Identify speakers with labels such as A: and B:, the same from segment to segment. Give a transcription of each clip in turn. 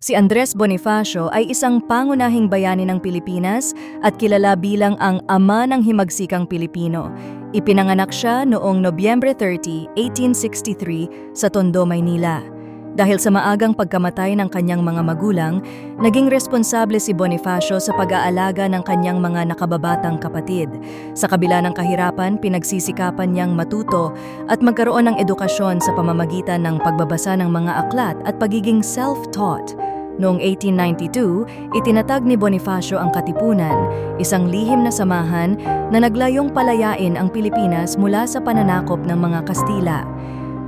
A: Si Andres Bonifacio ay isang pangunahing bayani ng Pilipinas at kilala bilang ang ama ng himagsikang Pilipino. Ipinanganak siya noong Nobyembre 30, 1863 sa Tondo, Maynila. Dahil sa maagang pagkamatay ng kanyang mga magulang, naging responsable si Bonifacio sa pag-aalaga ng kanyang mga nakababatang kapatid. Sa kabila ng kahirapan, pinagsisikapan niyang matuto at magkaroon ng edukasyon sa pamamagitan ng pagbabasa ng mga aklat at pagiging self-taught. Noong 1892, itinatag ni Bonifacio ang Katipunan, isang lihim na samahan na naglayong palayain ang Pilipinas mula sa pananakop ng mga Kastila.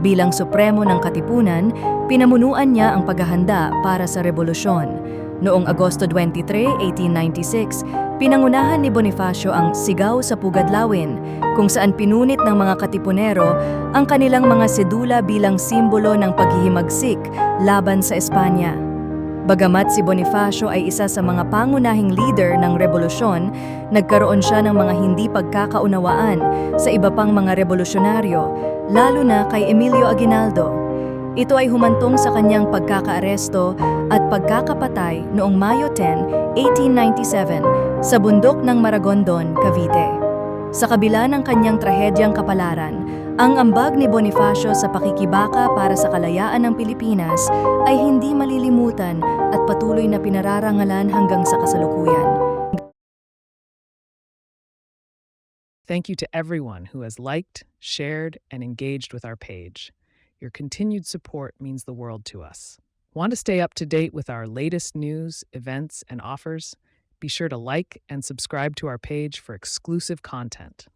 A: Bilang supremo ng Katipunan, pinamunuan niya ang paghahanda para sa rebolusyon. Noong Agosto 23, 1896, pinangunahan ni Bonifacio ang Sigaw sa Pugadlawin, kung saan pinunit ng mga Katipunero ang kanilang mga sedula bilang simbolo ng paghihimagsik laban sa Espanya. Bagamat si Bonifacio ay isa sa mga pangunahing leader ng revolusyon, nagkaroon siya ng mga hindi pagkakaunawaan sa iba pang mga revolusyonaryo, lalo na kay Emilio Aguinaldo. Ito ay humantong sa kanyang pagkakaaresto at pagkakapatay noong Mayo 10, 1897 sa bundok ng Maragondon, Cavite. Sa kabila ng kanyang trahedyang kapalaran, ang ambag ni Bonifacio sa pakikibaka para sa kalayaan ng Pilipinas ay hindi malilimutan at patuloy na pinararangalan hanggang sa kasalukuyan.
B: Thank you to everyone who has liked, shared, and engaged with our page. Your continued support means the world to us. Want to stay up to date with our latest news, events, and offers? Be sure to like and subscribe to our page for exclusive content.